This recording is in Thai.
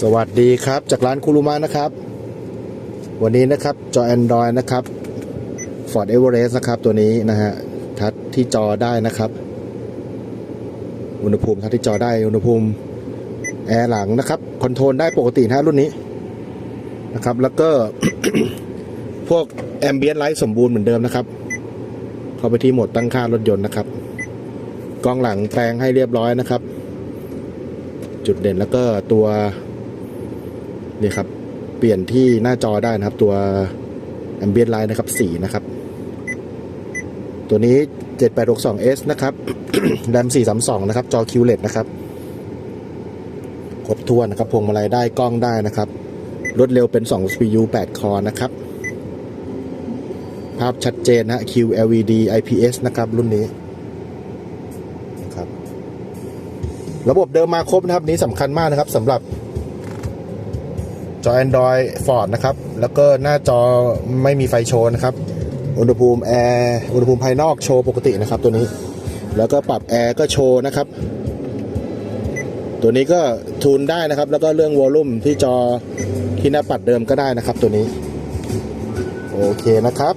สวัสดีครับ จากร้านคุรุมะนะครับ วันนี้นะครับจอ Android นะครับ Ford Everest นะครับตัวนี้นะฮะทัดที่จอได้นะครับ อุณหภูมิทัดที่จอได้อุณหภูมิแอร์หลังนะครับคอนโทรลได้ปกตินะฮะรุ่นนี้นะครับ แล้วก็พวกแอมเบียนไลท์สมบูรณ์เหมือนเดิมนะครับ เข้าไปที่โหมดตั้งค่ารถยนต์นะครับกล้องหลังแปลงให้เรียบร้อยนะครับ จุดเด่นแล้วก็ตัว นี่ครับ เปลี่ยนที่หน้าจอได้นะครับ ตัว Ambient Light นะครับสีนะครับ ตัวนี้ 7862S นะครับแรม432 นะครับ จอ QLED นะครับครบถ้วนนะครับพวงมาลัยได้กล้องได้นะครับรวดเร็วเป็น 2 CPU 8 คอนะครับ ภาพชัดเจนนะ QLED IPS นะครับ รุ่นนี้นะครับ ระบบเดิมมาครบนะครับ นี้สำคัญมากนะครับสำหรับ จอ Android Ford นะครับ แล้วก็หน้าจอไม่มีไฟโชว์นะครับ อุณหภูมิแอร์อุณหภูมิภายนอกโชว์ปกตินะครับตัวนี้ แล้วก็ปรับแอร์ก็โชว์นะครับ ตัวนี้ก็ทูนได้นะครับ แล้วก็เรื่องวอลลุ่มที่จอที่หน้าปัดเดิมก็ได้นะครับตัวนี้ โอเคนะครับ